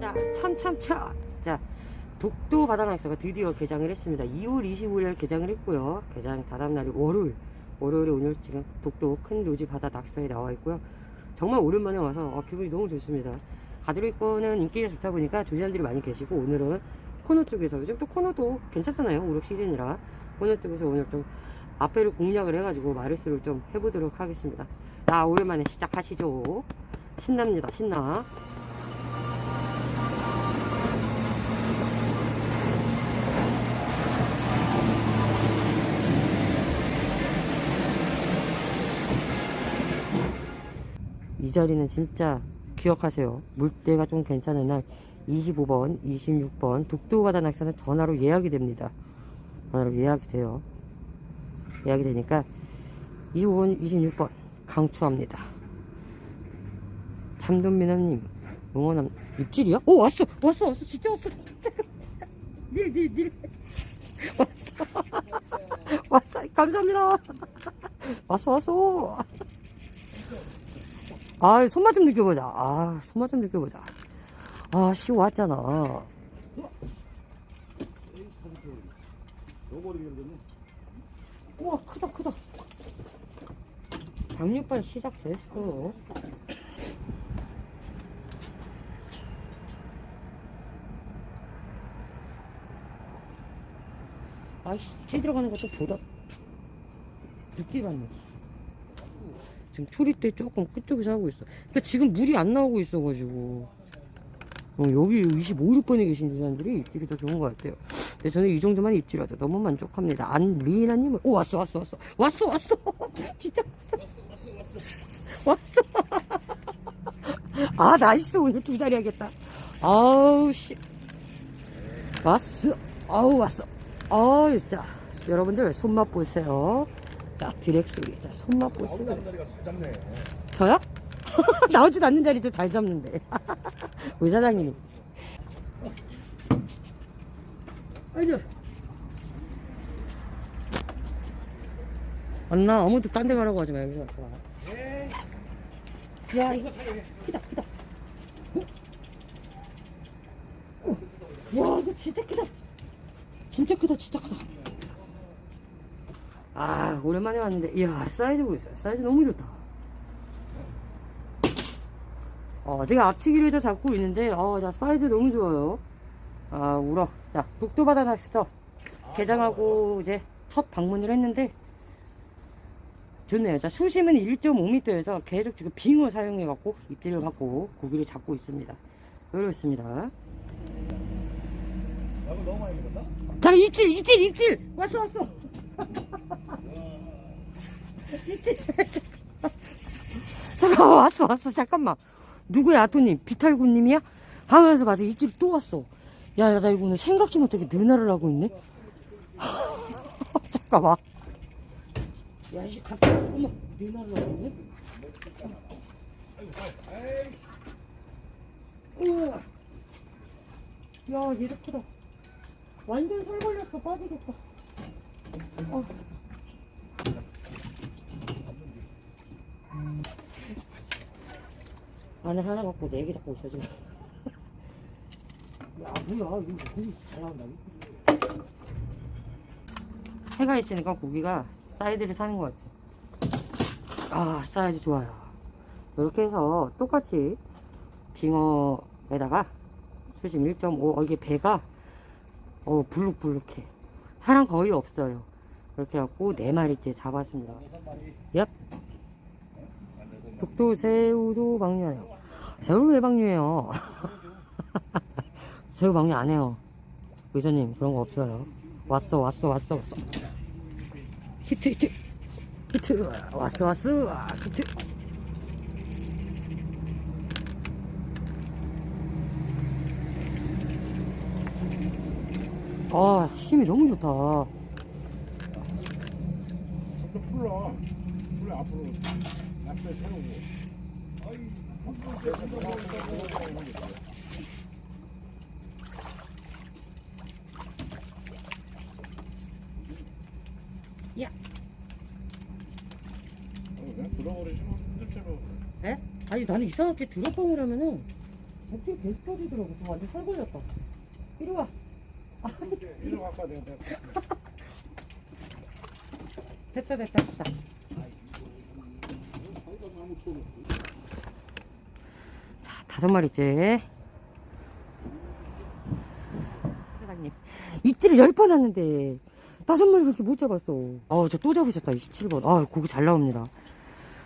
자, 참참참. 자, 독도 바다낚시가 드디어 개장을 했습니다. 2월 25일 개장을 했고요. 개장 다다음 날이 월요일. 월요일에 오늘 지금 독도 큰 묘지 바다 낚시에 나와 있고요. 정말 오랜만에 와서 어, 기분이 너무 좋습니다. 가드리거는 인기가 좋다 보니까 조지안들이 많이 계시고 오늘은 코너 쪽에서 요즘 또 코너도 괜찮잖아요. 우럭 시즌이라 코너 쪽에서 오늘 좀 앞배를 공략을 해가지고 마리스를 좀 해보도록 하겠습니다. 자, 오랜만에 시작하시죠. 신납니다. 신나. 이 자리는 진짜 기억하세요. 물때가 좀 괜찮은 날 25번, 26번 독도바다 낚시는 전화로 예약이 됩니다. 전화로 예약이 돼요. 예약이 되니까 25번, 26번 강추합니다. 참돈미남님 응원함 입질이야? 오 왔어 왔어 왔어 진짜 왔어 닐닐 닐 왔어 왔어 감사합니다 왔어 왔어 아, 손맛 좀 느껴보자. 아, 손맛 좀 느껴보자. 아, 씨 왔잖아. 우와, 크다, 크다. 장육발 시작됐어. 아이씨, 찌 들어가는 것도 보다 늦게 봤네. 지금 초리 때 조금 끝쪽에서 하고 있어. 그러니까 지금 물이 안 나오고 있어가지고. 어, 여기 25, 6번에 계신 유산들이 입질이 더 좋은 것 같아요. 근데 저는 이 정도만 입질하도 너무 만족합니다. 안리나님은, 오, 왔어, 왔어, 왔어. 왔어, 왔어. 진짜 왔어. 왔어, 왔어. 아, 나이스. 오늘 두 자리 하겠다. 아우, 씨. 왔어. 아우, 왔어. 아우, 자. 여러분들 손맛 보세요. 자, 드랙 소리. 자, 손맛 보세요. 저요? 나오지도 않는 자리에서 잘 잡는데. 우리 사장님이. 아이고. 안나 아무도 딴 데 가라고 하지 마. 여기서 왔어. 야, 이거 크다, 크다. 어? 와, 이거 진짜 크다. 진짜 크다, 진짜 크다. 아, 오랜만에 왔는데, 이야, 사이즈 보세요. 사이즈 너무 좋다. 어, 제가 앞치기를 저 잡고 있는데, 어, 자, 사이즈 너무 좋아요. 아, 울어. 자, 독도바다 낚시터 개장하고 이제 첫 방문을 했는데, 좋네요. 자, 수심은 1.5m에서 계속 지금 빙어 사용해 갖고 입질을 갖고 고기를 잡고 있습니다. 그렇습니다. 자, 입질, 입질, 입질! 왔어, 왔어! 입질! 잠깐만, 왔어, 왔어, 잠깐만. 누구야, 아토님? 비탈구님이야? 하면서 맞아, 입질 또 왔어. 야, 야, 나 이거 오늘 생각지 못하게 느나를 하고 있네? 잠깐만. 야, 이씨, 갑자기, 어머, 느나를 하고 있네? 우와. 야, 얘도 크다. 완전 살 걸렸어 빠지겠다 어. 안을 하나 갖고 네 개 잡고 있어 지금 야 뭐야 이거 고기 잘 나온다 해가 있으니까 고기가 사이즈를 사는 것 같아 아 사이즈 좋아요 이렇게 해서 똑같이 빙어에다가 수심 1.5 어, 이게 배가 어, 불룩불룩해. 사람 거의 없어요. 이렇게 해갖고 네 마리째 잡았습니다. 얍. 독도 새우도 방류하네요. 새우를 왜 방류해요? 새우 방류 안 해요. 의사님, 그런 거 없어요. 왔어, 왔어, 왔어, 왔어. 히트, 히트. 히트. 왔어, 왔어. 아, 히트. 아, 힘이 너무 좋다. 좀 풀어. 풀어 앞으로. 앞에 세우고. 힘들처럼. 에? 아니 나는 이상하게 드롭봉을 하면은 목줄 계속 펴지더라고. 저 완전 살 걸렸다. 이리 와. 이리 내가. 됐다 됐다 됐다. 자 다섯 마리째. 사장님 입질을 열 번 하는데 다섯 마리밖에 못 잡았어. 아저 또 잡으셨다 27번. 아 고기 잘 나옵니다.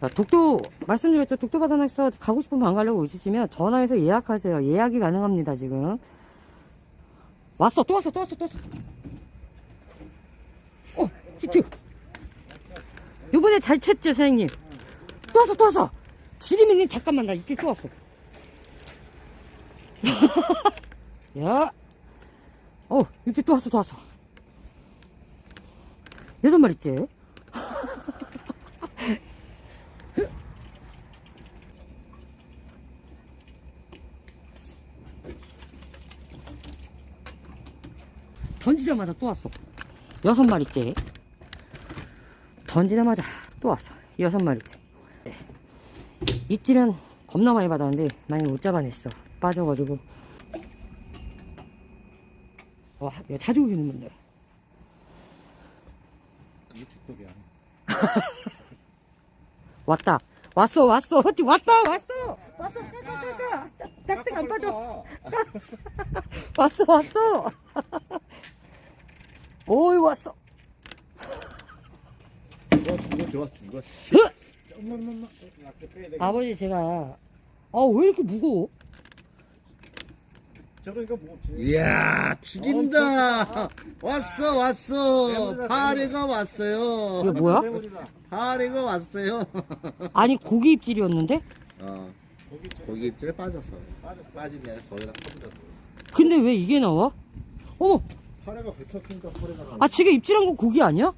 자, 독도 말씀드렸죠 독도 바다낚시터 가고 싶으면 안 가려고 있으시면 전화해서 예약하세요. 예약이 가능합니다 지금. 왔어 또 왔어 또 왔어 또 왔어. 어 히트. 요번에 잘 쳤죠, 사장님? 또 왔어, 또 왔어! 지리미님, 잠깐만, 나 이때 또 왔어. 야! 어, 이때 또 왔어, 또 왔어. 여섯 마리째. 던지자마자 또 왔어. 여섯 마리째. 던지자마자 또 왔어. 여섯 마리째. 네. 입질은 겁나 많이 받았는데 많이 못 잡아냈어. 빠져가지고. 와, 내가 자주 오기는 건데. 이게 축복이야. 왔다. 왔어, 왔어. 왔다, 왔어. 왔어, 까까까까. 딱딱 안 빠져. 왔어, 왔어. 오이, 왔어. 죽어 죽어 죽어 죽어. 엄마 엄마 빼야 돼. 아버지, 제가, 아, 왜 이렇게 무거워? 저러니까 뭐. 이야 죽인다 왔어 왔어 파리가 왔어요 이게 뭐야? 대물이다. 파리가 왔어요 아니, 고기 입질이었는데? 어 고기 입질에 빠졌어 빠졌어. 빠진 게 아니라 거기다 터졌어 근데 왜 이게 나와? 어머, 파리가 뱉었으니까 소리가 나 아, 지금 입질한 거 고기 아니야?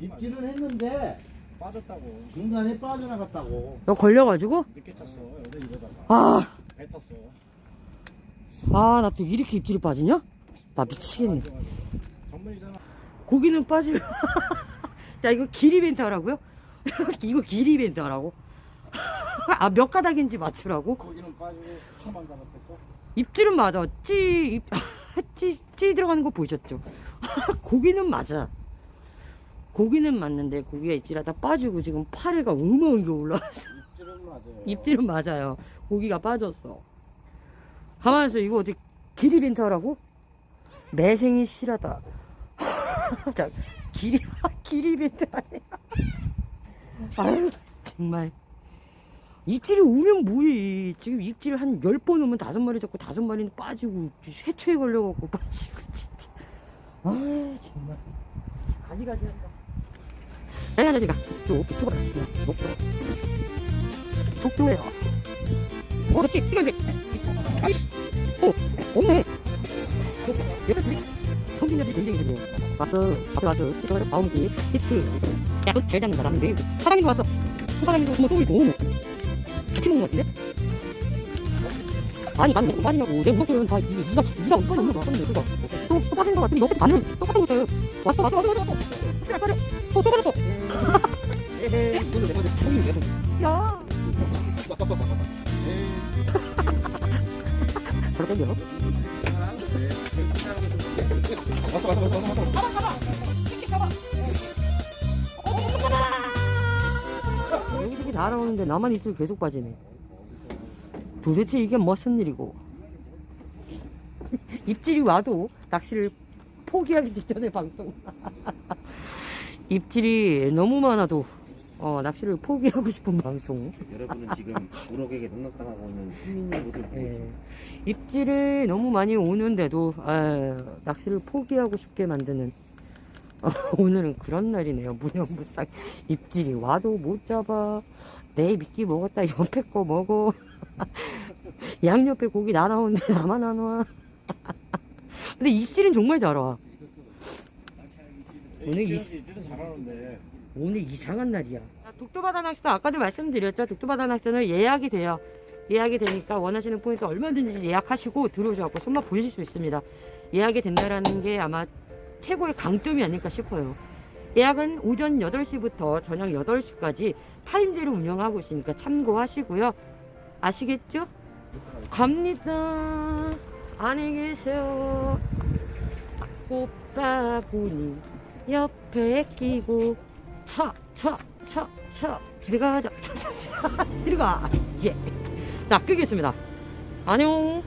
입질은 했는데 빠졌다고. 중간에 빠져나갔다고 너 걸려가지고? 늦게 쳤어. 어제 이러다가. 아, 뱉었어. 아, 나 또 이렇게 입질이 빠지냐? 나 미치겠네. 고기는 빠지고. 자, 이거 길 이벤트 하라고요? 이거 길 이벤트 하라고? 아, 몇 가닥인지 맞추라고? 거기는 빠지고 처만 잡았겠어. 입질은 맞아. 찌, 입, 찌, 찌 들어가는 거 보셨죠? 고기는 맞아. 고기는 맞는데 고기가 입질하다 빠지고 지금 파래가 어마어마하게 올라왔어. 입질은 맞아요. 입질은 맞아요. 고기가 빠졌어. 가만 있어. 이거 어디 길 이벤트 하라고? 매생이 실하다. 자, 길, 길 이벤트 하네. 아유, 정말. 입질이 오면 뭐해. 지금 입질 한 10번 오면 다섯 마리 잡고 다섯 마리는 빠지고, 해초에 걸려갖고 빠지고, 진짜. 아 정말. 가지가지 한다. 야, 가지가. 독도, 독도가. 독도. 독도예요. 어, 그렇지. 이거 이제. 어, 없네. 왔어, 앞에 왔어. 이거 다음기 히트. 야, 그 대장님 나갔는데 사장님도 왔어. 사장님도 뭐 똥이 너무 같이 먹는 것 같은데? 아니, 나는 뭐 빠지냐고. 내 우럭들은 다 이, 이가, 이가 못 빠졌는 거 같은데, 그거. 또, 또 빠진 거 같은데, 옆에 반응 똑같은 거잖아요. 왔어, 왔어, 왔어, 왔어. 왔어. 또, 또 빠졌어. 나오는데 나만 입질 계속 빠지네. 도대체 이게 무슨 일이고? 입질이 와도 낚시를 포기하기 직전에 방송. 입질이 너무 많아도 어, 낚시를 포기하고 싶은 방송. 여러분은 지금 우럭에게 농락당하고 있는 시민의 모습을 보고 예. 입질이 너무 많이 오는데도 아, 낚시를 포기하고 싶게 만드는 어, 오늘은 그런 날이네요. 무념무상 입질이 와도 못 잡아. 내 미끼 먹었다 옆에 거 먹어. 양옆에 고기 나 나오는데 나만 안 와. 근데 입질은 정말 잘 와. 오늘 이-. 오늘 이상한 날이야. 독도바다 낚시도 아까도 말씀드렸죠. 독도바다 낚시는 예약이 돼요. 예약이 되니까 원하시는 포인트 얼마든지 예약하시고 들어오셔서 손맛 보실 수 있습니다. 예약이 된다라는 게 아마 최고의 강점이 아닐까 싶어요. 예약은 오전 8시부터 저녁 8시까지 타임제로 운영하고 있으니까 참고하시고요. 아시겠죠? 갑니다. 안녕히 계세요. 꽃바구니 옆에 끼고 차, 차, 차, 차. 집에 가자. 차, 차, 차. 들어가. 예. 자, 끄겠습니다. 안녕.